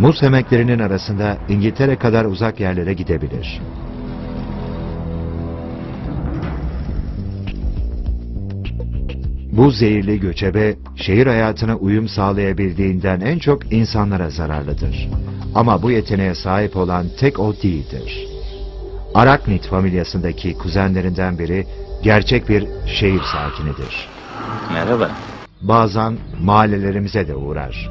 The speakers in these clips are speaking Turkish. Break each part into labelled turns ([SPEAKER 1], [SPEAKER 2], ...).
[SPEAKER 1] muz hemeklerinin arasında İngiltere kadar uzak yerlere gidebilir. Bu zehirli göçebe şehir hayatına uyum sağlayabildiğinden en çok insanlara zararlıdır. Ama bu yeteneğe sahip olan tek o değildir. Araknit familyasındaki kuzenlerinden biri gerçek bir şehir sakinidir.
[SPEAKER 2] Merhaba.
[SPEAKER 1] Bazen mahallelerimize de uğrar.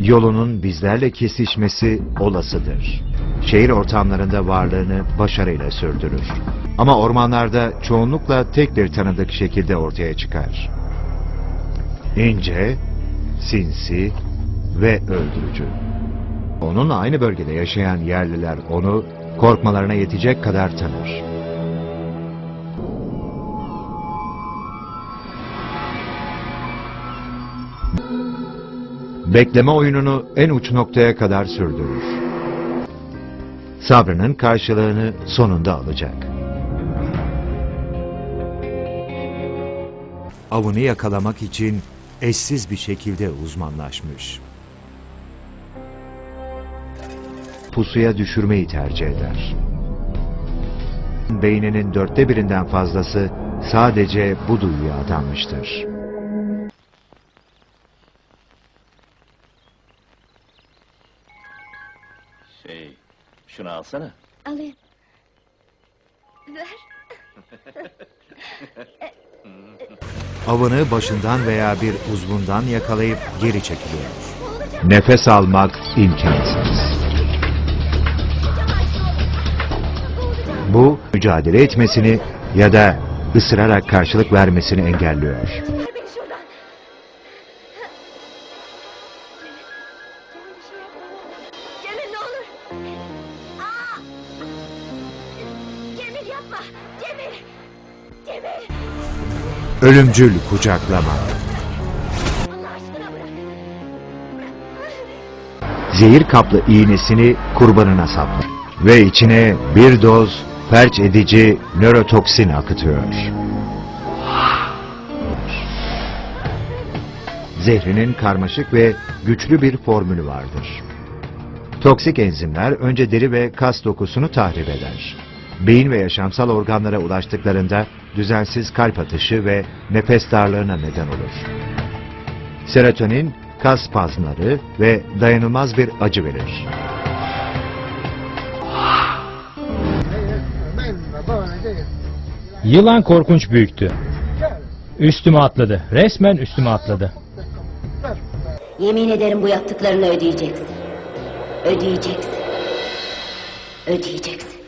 [SPEAKER 1] Yolunun bizlerle kesişmesi olasıdır. Şehir ortamlarında varlığını başarıyla sürdürür. Ama ormanlarda çoğunlukla tek bir tanıdık şekilde ortaya çıkar. İnce, sinsi ve öldürücü. Onun aynı bölgede yaşayan yerliler onu korkmalarına yetecek kadar tanır. Bekleme oyununu en uç noktaya kadar sürdürür. Sabrının karşılığını sonunda alacak. Avını yakalamak için eşsiz bir şekilde uzmanlaşmış. Pusuya düşürmeyi tercih eder. Beyninin dörtte birinden fazlası sadece bu duyuya adanmıştır.
[SPEAKER 2] Şunu alsana.
[SPEAKER 3] Alayım. Ver.
[SPEAKER 1] Avını başından veya bir uzvundan yakalayıp geri çekiliyor. Nefes almak imkansız. Bu mücadele etmesini ya da ısırarak karşılık vermesini engelliyor. Ölümcül kucaklama. Zehir kaplı iğnesini kurbanına saplıyor. Ve içine bir doz felç edici nörotoksin akıtıyor. Zehrinin karmaşık ve güçlü bir formülü vardır. Toksik enzimler önce deri ve kas dokusunu tahrip eder. Beyin ve yaşamsal organlara ulaştıklarında düzensiz kalp atışı ve nefes darlığına neden olur. Serotonin, kas spazmları ve dayanılmaz bir acı verir.
[SPEAKER 4] Yılan korkunç büyüktü. Üstüme atladı. Resmen üstüme atladı.
[SPEAKER 5] Yemin ederim bu yaptıklarını ödeyeceksin. Ödeyeceksin. Ödeyeceksin.